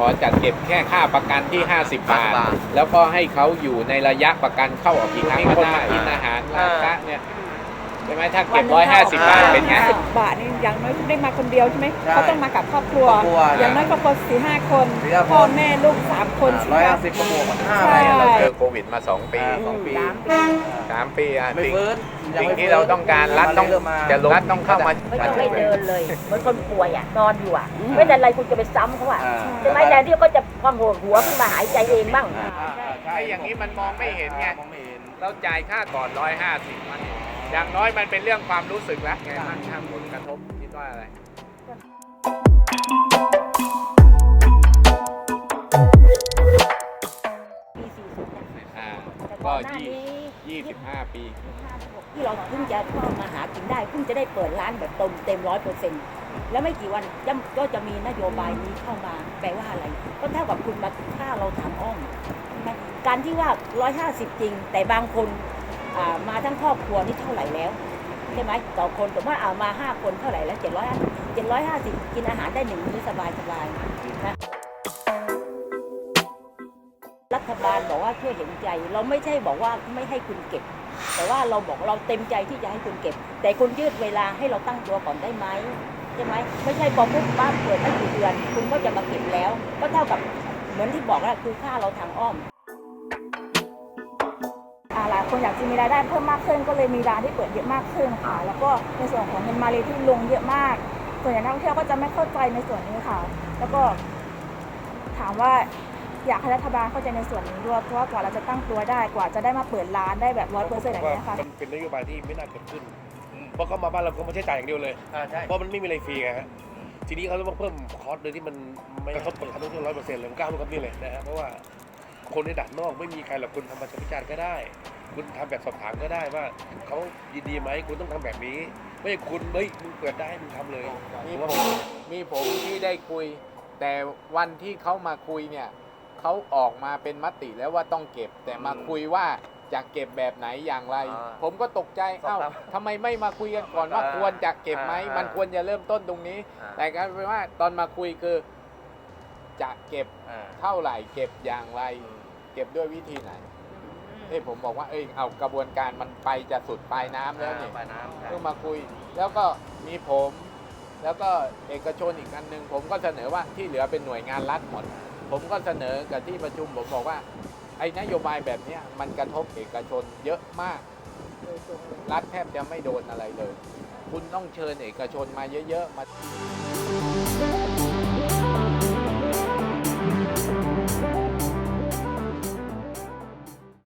ขอจัดเก็บแค่ค่าประกันที่ 50บาทบาท แล้วก็ให้เขาอยู่ในระยะประกันเข้าออกกี่ครั้งก็ได้กินอาหารร้านค้าเนี่ยใช่ไหมถ้าเก็บร้อยห้าสิบบาทเป็นไง สิบบาทนี่อย่างน้อยได้มาคนเดียวใช่ไหมใช่เขาต้องมากับครอบครัว ครอบครัวอย่างน้อยครอบครัวสี่ห้าคนสี่ห้าคน พ่อแม่ลูกสามคนใช่ร้อยไหมห้าสิบกระบวกห้าใช่ใบเราเจอโควิดมา2ปีอ่าสองปีสามปีอะไม่สิ่งฟื้นยังสิ่งไม่ที่เราต้องการรัฐต้องเริ่มมาจะลงรัฐต้องเข้ามาไม่ต้องให้เดินเลยเหมือนคนป่วยอะนอนอยู่อะไม่เป็นไรคุณจะไปซ้ำเขาอะอ่าใช่ไหมแทนที่เขาจะความหัวหัวขึ้นมาหายใจเองบ้างอ่าอ่าอ่าใช่ไอ้อย่างนี้มันมองไม่เห็นไง มองไม่เห็น เราจ่ายค่าก่อน150มัน อย่างน้อยมันเป็นเรื่องความรู้สึกแล้วไงบ้างถ้าผลกระทบคิดว่าอะไรปี40เนี่ยอ่าแต่ก็ก่อนหน้ายี่นี้ยี่สิบห้าปีที่เราเพิ่งจะเข้ามาหากินได้เพิ่งจะได้เปิดร้านแบบเต็มเต็มร้อยเปอร์เซ็นต์แล้วไม่กี่วันย่ำก็จะมีนโยบายนี้เข้ามา แปลว่าอะไร ก็เท่ากับคุณมาค่าเราทำอ้อมใช่ไหมการที่ว่า 150 จริง แต่บางคน อ่ามาทั้งครอบครัวนี่เท่าไหร่แล้วใช่ไหมต่อคนแต่ว่าเอามา5คนเท่าไหร่แล้ว750 750กินอาหารได้หนึ่งมื้อสบายสบายนะรัฐบาลบอกว่าช่วยเห็นใจ เราไม่ใช่บอกว่าไม่ให้คุณเก็บ แต่ว่าเราบอกเราเต็มใจที่จะให้คุณเก็บ แต่คุณยืดเวลาให้เราตั้งตัวก่อนได้ไหมใช่ไหมไม่ใช่พอปุ๊บบ้านเปิดไม่กี่เดือน คุณก็จะมาเก็บแล้ว ก็เท่ากับเหมือนที่บอกแหละคือค่าเราทางอ้อม หลายคนอยากจะมีรายได้เพิ่มมากขึ้น ก็เลยมีร้านที่เปิดเยอะมากขึ้นค่ะ แล้วก็ในส่วนของเงินมาเลยที่ลงเยอะมาก ส่วนใหญ่นักท่องเที่ยวก็จะไม่เข้าใจในส่วนนี้ค่ะ แล้วก็ถามว่าอยากให้รัฐบาลเข้าใจในส่วนนี้ด้วยเพราะว่ากว่าเราจะตั้งตัวได้กว่าจะได้มาเปิดร้านได้แบบร้อยเปอร์เซ็นต์อย่างนี้ยค่ะ มันเป็นนโยบายที่ไม่น่าเกิดขึ้น เพราะเขามาบ้านเราก็ไม่ใช่จ่ายอย่างเดียวเลย อ่าใช่เพราะมันไม่มีอะไรฟรีไงฮะ ทีนี้เขาต้องเพิ่มคอร์สเลยที่มันไม่กระทบกับการท่องเที่ยวร้อยเปอร์เซ็นต์เลยผมกล้าพูดคำนี้เลยนะฮะ เพราะว่า คนในด่านนอกไม่มีใครหรอกคุณทำบัตรพิจารณ์ก็ได้ คุณทำแบบสอบถามก็ได้ว่าเขายินดีไหมคุณต้องทำแบบนี้ ไม่ใช่คุณเฮ้ยมึงเปิดได้มึงทำเลยมีผมมีผมที่ได้คุย แต่วันที่เขามาคุยเนี่ยเขาออกมาเป็นมติแล้วว่าต้องเก็บ แต่มาคุยว่าจะเก็บแบบไหนอย่างไรอ่าผมก็ตกใจเอ้าสอบถามทำไมไม่มาคุยกันก่อนว่าอ่าควรจะเก็บไหมอ่ามัมันควรจะเริ่มต้นตรงนี้อ่าแต่กลารเป็นว่าตอนมาคุยคือจะเก็บอ่าเท่าไหร่เก็บอย่างไร เก็บด้วยวิธีไหนเอ้ยผมบอกว่าเอ้ยเอากระบวนการมันไปจะสุดปลายน้ำแล้วเนี่ยปลายน้ำใช่เพิ่งมาคุยแล้วก็มีผม แล้วก็เอกชนอีกอันหนึ่งผมก็เสนอว่าที่เหลือเป็นหน่วยงานรัฐหมด ผมก็เสนอกับที่ประชุมผมบอกว่า ไอ้นโยบายแบบเนี้ยมันกระทบเอกชนเยอะมากรัฐแทบจะไม่โดนอะไรเลย คุณต้องเชิญเอกชนมาเยอะ ๆ มา